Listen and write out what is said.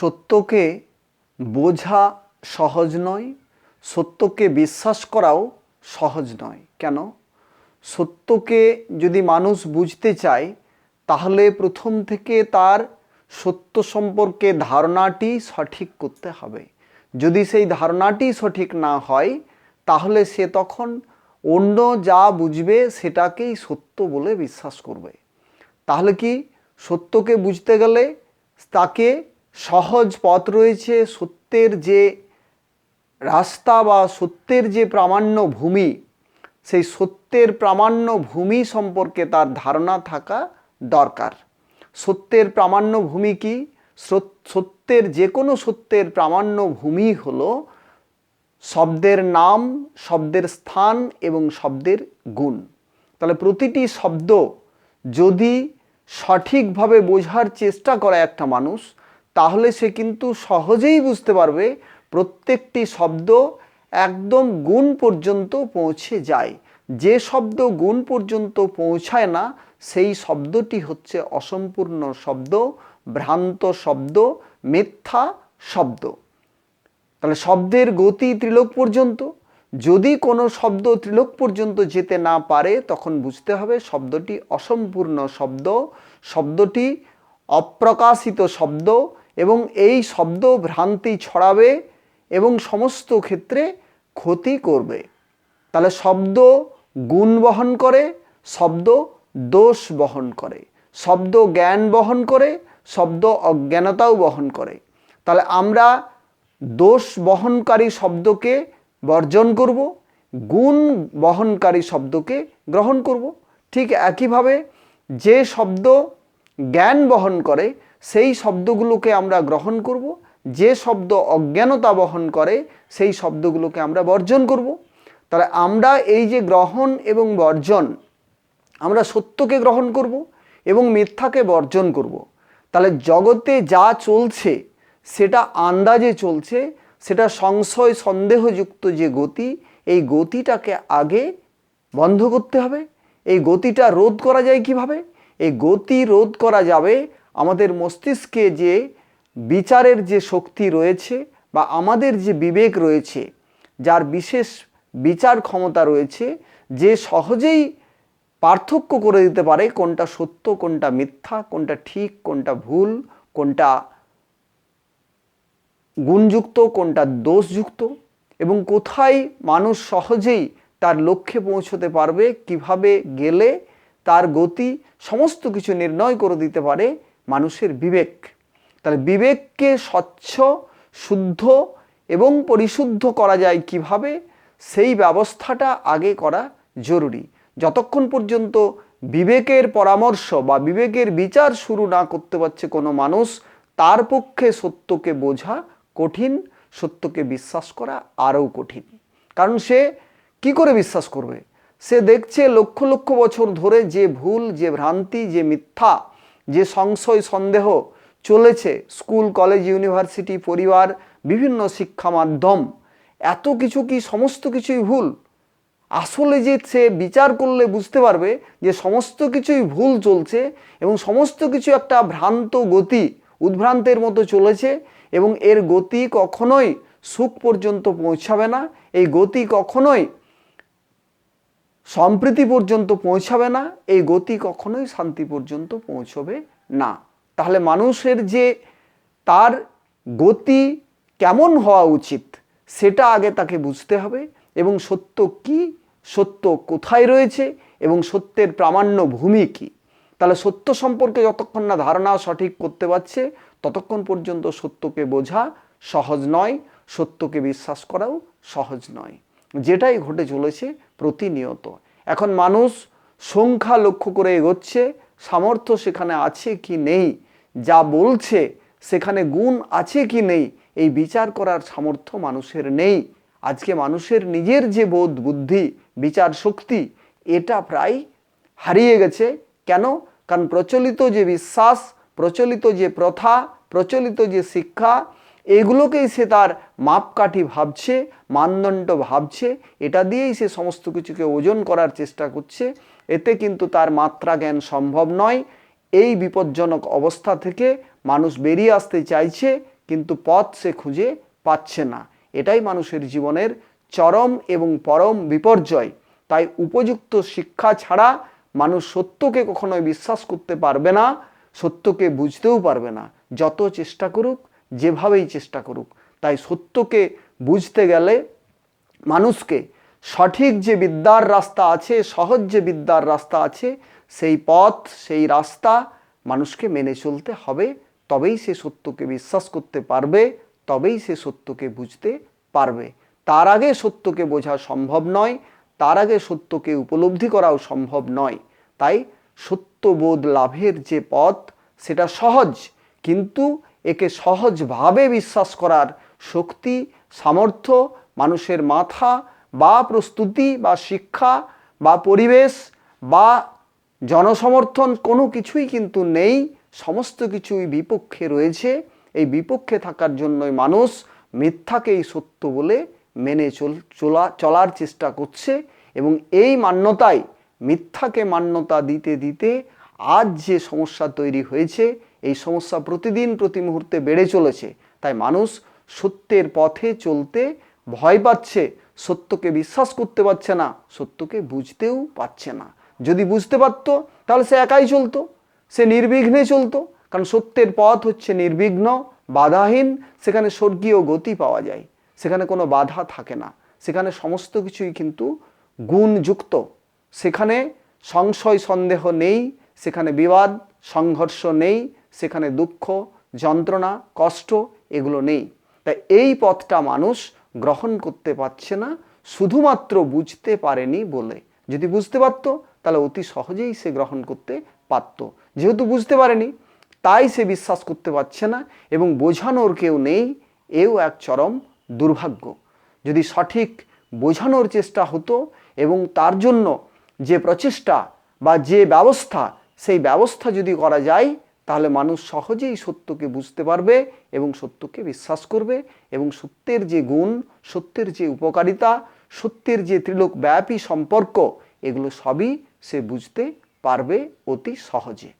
সত্যকে বোঝা সহজ নয়, সত্যকে বিশ্বাস করাও সহজ নয়। কেন? সত্যকে যদি মানুষ বুঝতে চায়, তাহলে প্রথম থেকে তার সত্য সম্পর্কে ধারণাটি সঠিক করতে হবে। যদি সেই ধারণাটি সঠিক না হয়, তাহলে সে তখন অন্য যা বুঝবে সেটাকেই সত্য বলে বিশ্বাস করবে। তাহলে কি সত্যকে বুঝতে গেলে তাকে সহজ পথ রয়েছে সত্যের যে রাস্তা বা সত্যের যে প্রামাণ্য ভূমি, সেই সত্যের প্রামাণ্য ভূমি সম্পর্কে তার ধারণা থাকা দরকার। সত্যের প্রামাণ্য ভূমি কি? সত- সত্যের যে কোনো সত্যের প্রামাণ্য ভূমি হলো শব্দের নাম, শব্দের স্থান এবং শব্দের গুণ। তাহলে প্রতিটি শব্দ যদি সঠিকভাবে বোঝার চেষ্টা করে একটা মানুষ তাহলে সে কিন্তু সহজেই বুঝতে পারবে প্রত্যেকটি শব্দ একদম গুণ পর্যন্ত পৌঁছে যায়। যে শব্দ গুণ পর্যন্ত পৌঁছায় না, সেই শব্দটি হচ্ছে অসম্পূর্ণ শব্দ, ভ্রান্ত শব্দ, মিথ্যা শব্দ। তাহলে শব্দের গতি ত্রিলোক পর্যন্ত, যদি কোনো শব্দ ত্রিলোক পর্যন্ত যেতে না পারে, তখন বুঝতে হবে শব্দটি অসম্পূর্ণ শব্দ, শব্দটি অপ্রকাশিত শব্দ এবং এই শব্দ ভ্রান্তি ছড়াবে এবং সমস্ত ক্ষেত্রে ক্ষতি করবে। তাহলে শব্দ গুণ বহন করে, শব্দ দোষ বহন করে। শব্দ জ্ঞান বহন করে, শব্দ অজ্ঞানতাও বহন করে। তাহলে আমরা দোষ বহনকারী শব্দকে বর্জন করব, গুণ বহনকারী শব্দকে গ্রহণ করব। ঠিক একইভাবে যে শব্দ জ্ঞান বহন করে সেই শব্দগুলোকে আমরা গ্রহণ করব। যে শব্দ অজ্ঞানতা বহন করে, সেই শব্দগুলোকে আমরা বর্জন করব। তাহলে আমরা এই যে গ্রহণ এবং বর্জন, আমরা সত্যকে গ্রহণ করব এবং মিথ্যাকে বর্জন করব। তাহলে জগতে যা চলছে, সেটা আন্দাজে চলছে, সেটা সংশয় সন্দেহযুক্ত যে গতি, এই গতিটাকে আগে বন্ধ করতে হবে। এই গতিটা রোধ করা যায় কীভাবে? এই গতি রোধ করা যাবে আমাদের মস্তিষ্কে যে বিচারের যে শক্তি রয়েছে বা আমাদের যে বিবেক রয়েছে, যার বিশেষ বিচার ক্ষমতা রয়েছে, যে সহজেই পার্থক্য করে দিতে পারে কোনটা সত্য, কোনটা মিথ্যা, কোনটা ঠিক, কোনটা ভুল, কোনটা গুণযুক্ত, কোনটা দোষযুক্ত, এবং কোথায় মানুষ সহজেই তার লক্ষ্যে পৌঁছতে পারবে, কীভাবে গেলে তার গতি, সমস্ত কিছু নির্ণয় করে দিতে পারে মানুষের বিবেক। তাহলে বিবেককে স্বচ্ছ, শুদ্ধ এবং পরিশুদ্ধ করা যায় কীভাবে? সেই ব্যবস্থাটা আগে করা জরুরি। যতক্ষণ পর্যন্ত বিবেকের পরামর্শ বা বিবেকের বিচার শুরু না করতে পারছে কোনো মানুষ, তার পক্ষে সত্যকে বোঝা কঠিন, সত্যকে বিশ্বাস করা আরও কঠিন। কারণ সে কি করে বিশ্বাস করবে? সে দেখছে লক্ষ লক্ষ বছর ধরে যে ভুল, যে ভ্রান্তি, যে মিথ্যা যে সংশয়, সন্দেহ চলেছে স্কুল, কলেজ, ইউনিভার্সিটি, পরিবার, বিভিন্ন শিক্ষা মাধ্যম, এত কিছু কি সমস্ত কিছুই ভুল? আসলে যে সে বিচার করলে বুঝতে পারবে যে সমস্ত কিছুই ভুল চলছে এবং সমস্ত কিছু একটা ভ্রান্ত গতি উদ্ভ্রান্তের মতো চলেছে এবং এর গতি কখনোই সুখ পর্যন্ত পৌঁছাবে না। এই গতি কখনোই সম্প্রীতি পর্যন্ত পৌঁছাবে না, এই গতি কখনোই শান্তি পর্যন্ত পৌঁছবে না। তাহলে মানুষের যে তার গতি কেমন হওয়া উচিত, সেটা আগে তাকে বুঝতে হবে এবং সত্য কি, সত্য কোথায় রয়েছে এবং সত্যের প্রামাণ্য ভূমি কি। তাহলে সত্য সম্পর্কে যতক্ষণ না ধারণা সঠিক করতে পারছে, ততক্ষণ পর্যন্ত সত্যকে বোঝা সহজ নয়, সত্যকে বিশ্বাস করাও সহজ নয়। যেটাই ঘটে চলেছে প্রতিনিয়ত। এখন মানুষ সংখ্যা লক্ষ্য করে এগোচ্ছে, সামর্থ্য সেখানে আছে কি নেই, যা বলছে সেখানে গুণ আছে কি নেই, এই বিচার করার সামর্থ্য মানুষের নেই। আজকে মানুষের নিজের যে বোধ, বুদ্ধি, বিচার শক্তি, এটা প্রায় হারিয়ে গেছে। কেন? কারণ প্রচলিত যে বিশ্বাস, প্রচলিত যে প্রথা, প্রচলিত যে শিক্ষা এগুলোকেই সে তার মাপকাঠি ভাবছে, মানদণ্ড ভাবছে, এটা দিয়েই সে সমস্ত কিছুকে ওজন করার চেষ্টা করছে। এতে কিন্তু তার মাত্রা জ্ঞান সম্ভব নয়। এই বিপজ্জনক অবস্থা থেকে মানুষ বেরিয়ে আসতে চাইছে, কিন্তু পথ সে খুঁজে পাচ্ছে না। এটাই মানুষের জীবনের চরম এবং পরম বিপর্যয়। তাই উপযুক্ত শিক্ষা ছাড়া মানুষ সত্যকে কখনোই বিশ্বাস করতে পারবে না, সত্যকে বুঝতেও পারবে না। যত চেষ্টা করুক যেভাবেই চেষ্টা করুক, তাই সত্যকে বুঝতে গেলে মানুষকে সঠিক যে বিদ্যার রাস্তা আছে, সহজ যে বিদ্যার রাস্তা আছে, সেই পথ, সেই রাস্তা মানুষকে মেনে চলতে হবে। তবেই সে সত্যকে বিশ্বাস করতে পারবে, তবেই সে সত্যকে বুঝতে পারবে। তার আগে সত্যকে বোঝা সম্ভব নয়, তার আগে সত্যকে উপলব্ধি করাও সম্ভব নয়। তাই সত্যবোধ লাভের যে পথ, সেটা সহজ, কিন্তু একে সহজভাবে বিশ্বাস করার শক্তি, সামর্থ্য, মানুষের মাথা বা প্রস্তুতি বা শিক্ষা বা পরিবেশ বা জনসমর্থন কোনো কিছুই কিন্তু নেই। সমস্ত কিছুই বিপক্ষে রয়েছে। এই বিপক্ষে থাকার জন্যই মানুষ মিথ্যাকেই সত্য বলে মেনে চল, চলা, চলার চেষ্টা করছে এবং এই মান্যতায়, মিথ্যাকে মান্যতা দিতে দিতে আজ যে সমস্যা তৈরি হয়েছে এই সমস্যা প্রতিদিন প্রতি মুহূর্তে বেড়ে চলেছে। তাই মানুষ সত্যের পথে চলতে ভয় পাচ্ছে, সত্যকে বিশ্বাস করতে পারছে না, সত্যকে বুঝতেও পারছে না। যদি বুঝতে পারতো, তাহলে সে একাই চলতো, সে নির্বিঘ্নে চলতো, কারণ সত্যের পথ হচ্ছে নির্বিঘ্ন, বাধাহীন, সেখানে স্বর্গীয় গতি পাওয়া যায়, সেখানে কোনো বাধা থাকে না, সেখানে সমস্ত কিছুই কিন্তু গুণযুক্ত, সেখানে সংশয় সন্দেহ নেই, সেখানে বিবাদ, সংঘর্ষ নেই সেখানে দুঃখ, যন্ত্রণা, কষ্ট এগুলো নেই। তাই এই পথটা মানুষ গ্রহণ করতে পারছে না, শুধুমাত্র বুঝতে পারেনি বলে। যদি বুঝতে পারতো, তাহলে অতি সহজেই সে গ্রহণ করতে পারত। যেহেতু বুঝতে পারেনি, তাই সে বিশ্বাস করতে পারছে না এবং বোঝানোর কেউ নেই, এও এক চরম দুর্ভাগ্য। যদি সঠিক বোঝানোর চেষ্টা হতো এবং তার জন্য যে প্রচেষ্টা বা যে ব্যবস্থা, সেই ব্যবস্থা যদি করা যায় তাহলে মানুষ সহজেই সত্যকে বুঝতে পারবে এবং সত্যকে বিশ্বাস করবে এবং সত্যের যে গুণ, সত্যের যে উপকারিতা, সত্যের যে ত্রিলোক ব্যাপী সম্পর্ক, এগুলো সবই সে বুঝতে পারবে অতি সহজে।